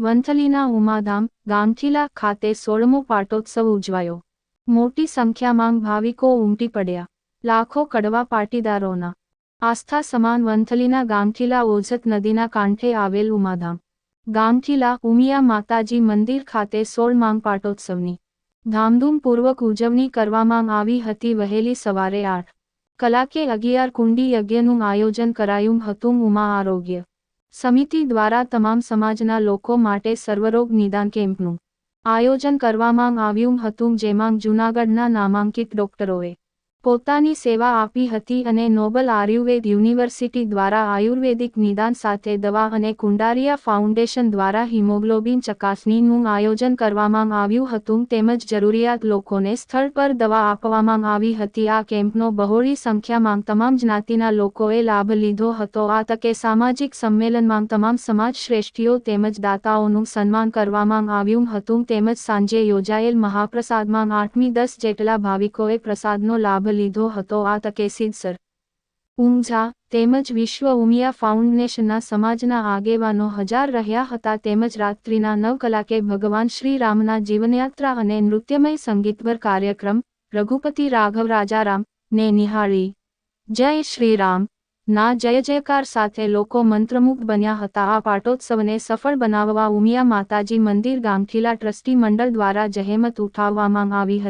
વંથલીના ઉમાધામ, ગામઠીલા ખાતે સોળમો પાટોત્સવ ઉજવાયો. મોટી સંખ્યામાં ભાવિકો ઉમટી પડ્યા. લાખો કડવા પાટીદારોના આસ્થા સમાન વંથલીના ગામઠીલા ઓઝત નદીના કાંઠે આવેલ ઉમાધામ. ગામઠીલા ઉમિયા માતાજી મંદિર ખાતે સોળ માંગ પાટોત્સવની ધામધૂમપૂર્વક ઉજવણી કરવામાં આવી હતી વહેલી સવારે આઠ કલાકે અગિયાર કુંડી યજ્ઞનું આયોજન કરાયું હતું ઉમા આરોગ્ય સમિતિ દ્વારા તમામ સમાજના લોકો માટે સર્વરોગ નિદાન કેમ્પનું આયોજન કરવામાં આવ્યું હતું, જેમાં જૂનાગઢના નામાંકિત ડોક્ટરોએ પોતાની સેવા આપી હતી અને નોબલ આયુર્વેદ યુનિવર્સિટી દ્વારા આયુર્વેદિક નિદાન સાથે દવા અને કુંડારિયા ફાઉન્ડેશન દ્વારા હિમોગ્લોબિન ચકાસણીનું આયોજન કરવામાં આવ્યું હતું તેમજ જરૂરિયાત લોકોને સ્થળ પર દવા આપવામાં આવી હતી. આ કેમ્પનો બહોળી સંખ્યામાં તમામ જ્ઞાતિના લોકોએ લાભ લીધો હતો. આ તકે સામાજિક સંમેલનમાં તમામ સમાજ શ્રેષ્ઠીઓ તેમજ દાતાઓનું સન્માન કરવામાં આવ્યું હતું તેમજ સાંજે યોજાયેલ મહાપ્રસાદમાં આઠમી દસ જેટલા ભાવિકોએ પ્રસાદનો લાભ લીધો હતો આ તકે સિદ્ધસર ઊંઝા તેમજ વિશ્વ ઉમિયા ફાઉન્ડેશનના સમાજના આગેવાનો હજાર રહ્યા હતા તેમજ રાત્રિના નવ કલાકે ભગવાન શ્રી રામના જીવનયાત્રા અને નૃત્યમય સંગીતવર કાર્યક્રમ રઘુપતિ રાઘવ રાજારામ ને નિહાળી. જય શ્રી રામ ના જય જયકાર સાથે લોકો મંત્રમુગ્ધ બન્યા હતા. આ પાટોત્સવને સફળ બનાવવા ઉમિયા માતાજી મંદિર ગામઠીલા ટ્રસ્ટી મંડળ દ્વારા જહેમત ઉઠાવવામાં આવી હતી.